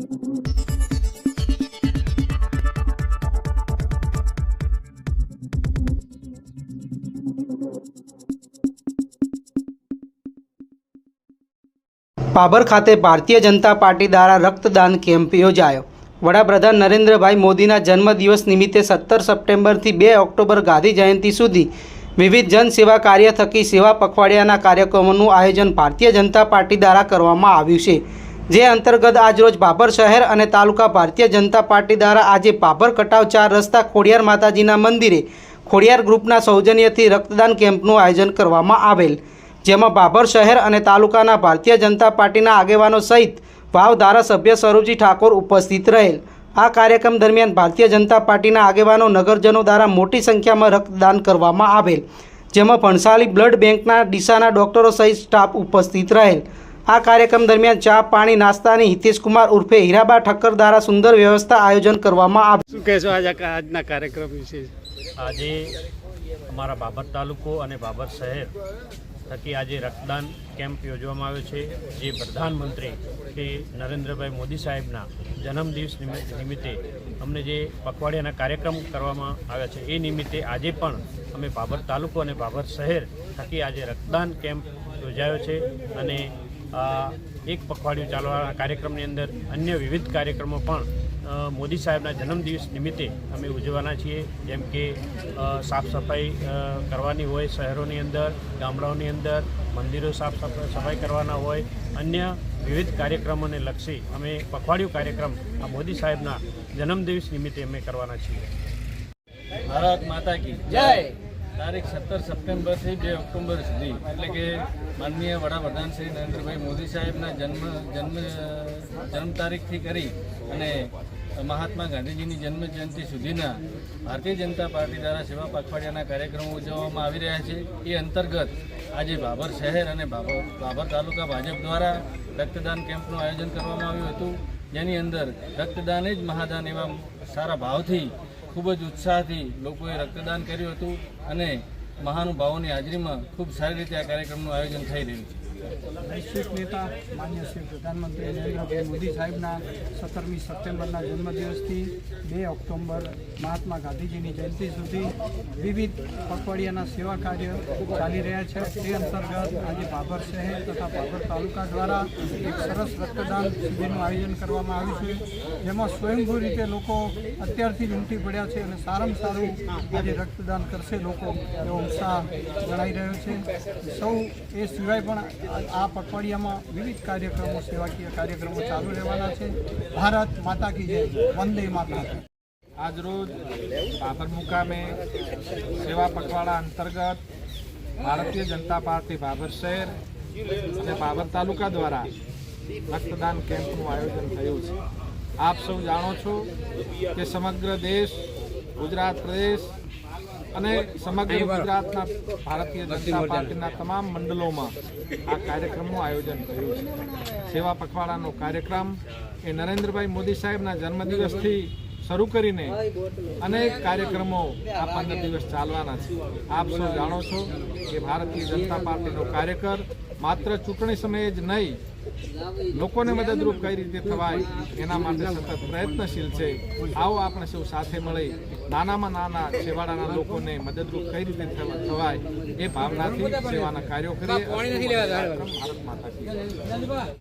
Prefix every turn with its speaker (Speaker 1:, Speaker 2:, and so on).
Speaker 1: પાભર ખાતે ભારતીય જનતા પાર્ટી દ્વારા રક્તદાન કેમ્પ યોજાયો. વડાપ્રધાન નરેન્દ્રભાઈ મોદીના જન્મદિવસ નિમિત્તે સત્તર સપ્ટેમ્બરથી બે ઓક્ટોબર ગાંધી જયંતિ સુધી વિવિધ જનસેવા કાર્ય થકી સેવા પખવાડિયાના કાર્યક્રમોનું આયોજન ભારતીય જનતા પાર્ટી દ્વારા કરવામાં આવ્યું છે. જે અંતર્ગત આજરોજ ભાભર શહેર અને તાલુકા ભારતીય જનતા પાર્ટી દ્વારા આજે ભાભર કટાવ ચાર રસ્તા ખોડિયાર માતાજીના મંદિરે ખોડિયાર ગ્રુપના સૌજન્યથી રક્તદાન કેમ્પનું આયોજન કરવામાં આવેલ, જેમાં ભાભર શહેર અને તાલુકાના ભારતીય જનતા પાર્ટીના આગેવાનો સહિત વાવ ધારાસભ્ય સ્વરૂપજી ઠાકોર ઉપસ્થિત રહેલ. આ કાર્યક્રમ દરમિયાન ભારતીય જનતા પાર્ટીના આગેવાનો નગરજનો દ્વારા મોટી સંખ્યામાં રક્તદાન કરવામાં આવેલ, જેમાં ભણસાલી બ્લડ બેંકના ડીસાના ડોક્ટરો સહિત સ્ટાફ ઉપસ્થિત રહેલ. આ કાર્યક્રમ દરમિયાન ચા પાણી નાસ્તાની હિતેશકુમાર ઉર્ફે હીરાબા ઠક્કર દ્વારા સુંદર વ્યવસ્થા આયોજન કરવામાં આવ્યું
Speaker 2: શું કહેશો આજે આજના કાર્યક્રમ વિશે?
Speaker 3: આજે અમારા બાબર તાલુકો અને બાબર શહેર થકી આજે રક્તદાન કેમ્પ યોજવામાં આવ્યો છે જે પ્રધાનમંત્રી શ્રી નરેન્દ્રભાઈ મોદી સાહેબના જન્મદિવસ નિમિત્તે નિમિત્તે અમને જે પખવાડિયાના કાર્યક્રમ કરવામાં આવ્યા છે એ નિમિત્તે આજે પણ અમે બાબર તાલુકો અને બાબર શહેર થકી આજે રક્તદાન કેમ્પ યોજાયો છે અને એક પખવાડિયું ચાલવાના કાર્યક્રમની અંદર અન્ય વિવિધ કાર્યક્રમો પણ મોદી સાહેબના જન્મદિવસ નિમિત્તે અમે ઉજવવાના છીએ. જેમ કે સાફ સફાઈ કરવાની હોય શહેરોની અંદર, ગામડાઓની અંદર, મંદિરો સાફ સફ- સફાઈ કરવાના હોય, અન્ય વિવિધ કાર્યક્રમોને લક્ષી અમે પખવાડિયું કાર્યક્રમ આ મોદી સાહેબના જન્મદિવસ નિમિત્તે અમે કરવાના છીએ.
Speaker 4: ભારત માતા કી જય! તારીખ સત્તર સપ્ટેમ્બરથી બે ઓક્ટોબર સુધી. એટલે કે માનનીય વડાપ્રધાન શ્રી નરેન્દ્રભાઈ મોદી સાહેબના જન્મ જન્મ જન્મ તારીખથી કરી અને મહાત્મા ગાંધીજીની જન્મ જયંતિ સુધીના ભારતીય જનતા પાર્ટી દ્વારા સેવા પખવાડિયાના કાર્યક્રમો ઉજવવામાં આવી રહ્યા છે. એ અંતર્ગત આજે બાબર શહેર અને બાબર બાબર તાલુકા ભાજપ દ્વારા રક્તદાન કેમ્પનું આયોજન કરવામાં આવ્યું હતું. જેની અંદર રક્તદાન જ મહાદાન એવા સારા ભાવથી ખૂબ જ ઉત્સાહથી લોકોએ રક્તદાન કર્યું હતું અને મહાનુભાવોની હાજરીમાં ખૂબ સારી રીતે આ કાર્યક્રમનું આયોજન થઈ રહ્યું છે.
Speaker 5: વૈશ્વિક નેતા, માન્ય શ્રી પ્રધાનમંત્રી નરેન્દ્રભાઈ મોદી સાહેબના સત્તરમી સપ્ટેમ્બરના જન્મદિવસથી બે ઓક્ટોબર મહાત્મા ગાંધીજીની જયંતિ સુધી વિવિધ પખવાડિયાના સેવા કાર્ય ચાલી રહ્યા છે. તે અંતર્ગત આજે બાબર શહેર તથા બાબર તાલુકા દ્વારા એક સરસ રક્તદાન શિબિરનું આયોજન કરવામાં આવ્યું છે. જેમાં સ્વયંભૂ રીતે લોકો અત્યારથી જ ઉમટી પડ્યા છે અને સારામાં સારું આજે રક્તદાન કરશે. લોકો એવો ઉત્સાહ જણાઈ રહ્યો છે. સૌ એ સિવાય પણ આ- પખવાડિયામાં વિવિધ કાર્યક્રમો, સેવાકીય કાર્યક્રમો ચાલુ રહેવાના છે. ભારત માતા કી જય. વંદે માતા
Speaker 6: આજરોજ ભાભર મુકામે સેવા પખવાડા અંતર્ગત ભારતીય જનતા પાર્ટી બાબર શહેર અને બાબર તાલુકા દ્વારા રક્તદાન કેમ્પનું આયોજન થયું છે. આપ સૌ જાણો છો કે સમગ્ર દેશ, ગુજરાત પ્રદેશ અને સમગ્ર ગુજરાતના ભારતીય જનતા પાર્ટીના તમામ મંડળોમાં આ કાર્યક્રમનું આયોજન કર્યું છે. સેવા પખવાડાનો કાર્યક્રમ એ નરેન્દ્રભાઈ મોદી સાહેબના જન્મદિવસથી શરૂ કરીને અનેક કાર્યક્રમો આ પંદર દિવસ ચાલવાના છે. આપ સૌ જાણો છો કે ભારતીય જનતા પાર્ટીનો કાર્યકર માત્ર ચૂંટણી સમયે જ નહીં લોકોને મદદરૂપ કઈ રીતે થવાય એના માટે સતત પ્રયત્નશીલ છે. આવો આપણે સૌ સાથે મળી નાનામાં નાના છેવાડાના લોકોને મદદરૂપ કઈ રીતે થવાય એ ભાવનાથી સેવાના કાર્યો કરીએ. ભારત માતા.